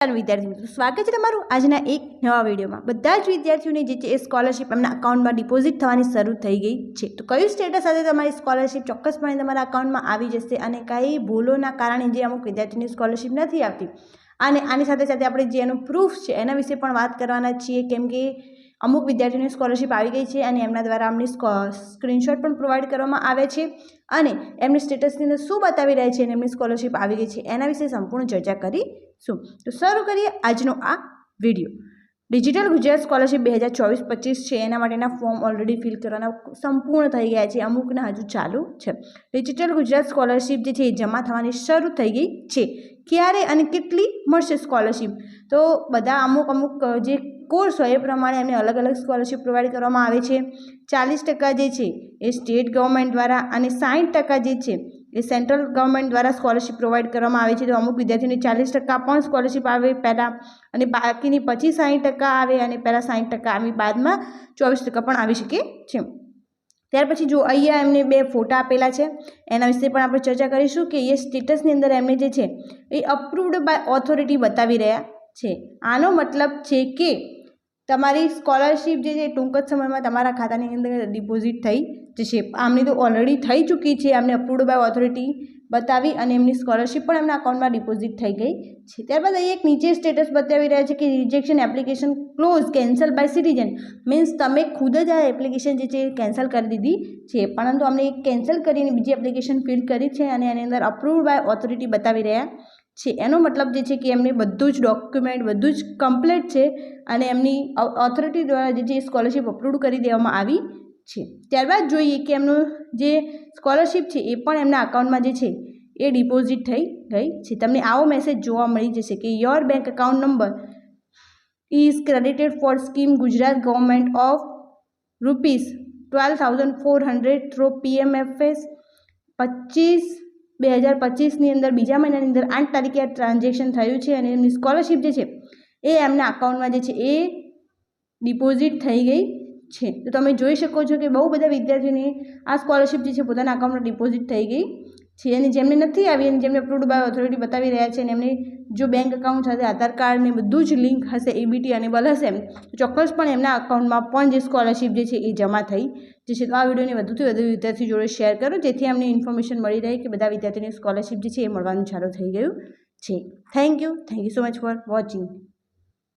વિદ્યાર્થી મિત્રો, સ્વાગત છે તમારું આજના એક નવા વિડીયોમાં. બધા જ વિદ્યાર્થીઓને જે છે એ સ્કોલરશિપ એમના અકાઉન્ટમાં ડિપોઝિટ થવાની શરૂ થઈ ગઈ છે. તો કયું સ્ટેટસ સાથે તમારી સ્કોલરશિપ ચોક્કસપણે તમારા અકાઉન્ટમાં આવી જશે અને કઈ ભૂલોના કારણે જે અમુક વિદ્યાર્થીઓની સ્કોલરશિપ નથી આવતી? અને આની સાથે સાથે આપણે જે એનું પ્રૂફ છે એના વિશે પણ વાત કરવાના છીએ. કેમ કે અમુક વિદ્યાર્થીઓની સ્કોલરશિપ આવી ગઈ છે અને એમના દ્વારા અમને સ્ક્રીનશોટ પણ પ્રોવાઈડ કરવામાં આવે છે અને એમની સ્ટેટસની અંદર શું બતાવી રહ્યા છે અને એમની સ્કોલરશિપ આવી ગઈ છે એના વિશે સંપૂર્ણ ચર્ચા કરીશું. તો શરૂ કરીએ આજનો આ વીડિયો. ડિજિટલ ગુજરાત સ્કોલરશિપ બે હજાર ચોવીસ પચીસ છે, એના માટેના ફોર્મ ઓલરેડી ફિલ કરવાના સંપૂર્ણ થઈ ગયા છે, અમુકના હજુ ચાલુ છે. ડિજિટલ ગુજરાત સ્કોલરશિપ જે છે એ જમા થવાની શરૂ થઈ ગઈ છે. ક્યારે અને કેટલી મળશે સ્કોલરશિપ તો બધા અમુક અમુક જે કોર્સ હોય એ પ્રમાણે એમને અલગ અલગ સ્કોલરશીપ પ્રોવાઈડ કરવામાં આવે છે. ચાલીસ ટકા જે છે એ સ્ટેટ ગવર્મેન્ટ દ્વારા અને સાઠ ટકા જે છે એ સેન્ટ્રલ ગવર્મેન્ટ દ્વારા સ્કોલરશિપ પ્રોવાઈડ કરવામાં આવે છે. તો અમુક વિદ્યાર્થીઓને ચાલીસ ટકા પણ સ્કોલરશિપ આવે પહેલાં અને બાકીની પછી સાઠ ટકા આવે અને પહેલાં સાઠ ટકા આવી. બાદમાં ચોવીસ ટકા પણ આવી શકે છે. ત્યાર પછી જો અહીંયા એમને બે ફોટા આપેલા છે, એના વિશે પણ આપણે ચર્ચા કરીશું કે એ સ્ટેટસની અંદર એમને જે છે એ અપ્રુવડ બાય ઓથોરિટી બતાવી રહ્યા છે. આનો મતલબ છે કે તમારી સ્કોલરશિપ જે છે ટૂંક જ સમયમાં તમારા ખાતાની અંદર ડિપોઝિટ થઈ જશે. આમની તો ઓલરેડી થઈ ચૂકી છે આમને અપ્રુવડ બાય ઓથોરિટી બતાવી અને એમની સ્કોલરશિપ પણ એમના અકાઉન્ટમાં ડિપોઝિટ થઈ ગઈ છે. ત્યારબાદ અહીં એક નીચે સ્ટેટસ બતાવી રહ્યા છે કે rejection application close cancel by citizen means તમે ખુદ જ આ એપ્લિકેશન જે છે કેન્સલ કરી દીધી છે. પરંતુ અમને એક કેન્સલ કરીને બીજી એપ્લિકેશન ફિલ કરી છે અને એની અંદર અપ્રુવડ બાય ઓથોરિટી બતાવી રહ્યા છે. એનો મતલબ જે છે કે એમને બધું જ ડોક્યુમેન્ટ બધું જ કમ્પ્લીટ છે અને એમની ઓથોરિટી દ્વારા જે છે સ્કોલરશિપ અપ્રૂવ કરી દેવામાં આવી છે. ત્યારબાદ જોઈએ કે એમનું જે સ્કોલરશિપ છે એ પણ એમના અકાઉન્ટમાં જે છે એ ડિપોઝિટ થઈ ગઈ છે. તમને આવો મેસેજ જોવા મળી જશે કે your bank account number is credited for scheme Gujarat government of rupees twelve thousand four hundred through PMFS પચીસ બે હજાર પચીસની અંદર બીજા મહિનાની અંદર આઠ તારીખે આ ટ્રાન્ઝેક્શન થયું છે અને એમની સ્કોલરશિપ જે છે એ એમના અકાઉન્ટમાં જે છે એ ડિપોઝિટ થઈ ગઈ છે. તો તમે જોઈ શકો છો કે બહુ બધા વિદ્યાર્થીઓને આ સ્કોલરશિપ જે છે પોતાના અકાઉન્ટમાં ડિપોઝિટ થઈ ગઈ. છે. અને જેમને નથી આવી અને જેમને અપ્રુવડ બાય ઓથોરિટી બતાવી રહ્યા છે અને એમને જો બેંક અકાઉન્ટ સાથે આધાર કાર્ડ ને બધું જ લિંક હશે એબીટી અનેબલ હશે ચોક્કસપણે એમના અકાઉન્ટમાં પણ જે સ્કોલરશિપ જે છે એ જમા થઈ જશે. તો આ વિડીયોને વધુથી વધુ વિદ્યાર્થી જોડે શેર કરો, જેથી અમને ઇન્ફોર્મેશન મળી રહે કે બધા વિદ્યાર્થીઓને સ્કોલરશિપ જે છે એ મળવાનું ચાલુ થઈ ગયું છે. Thank you thank you so much for watching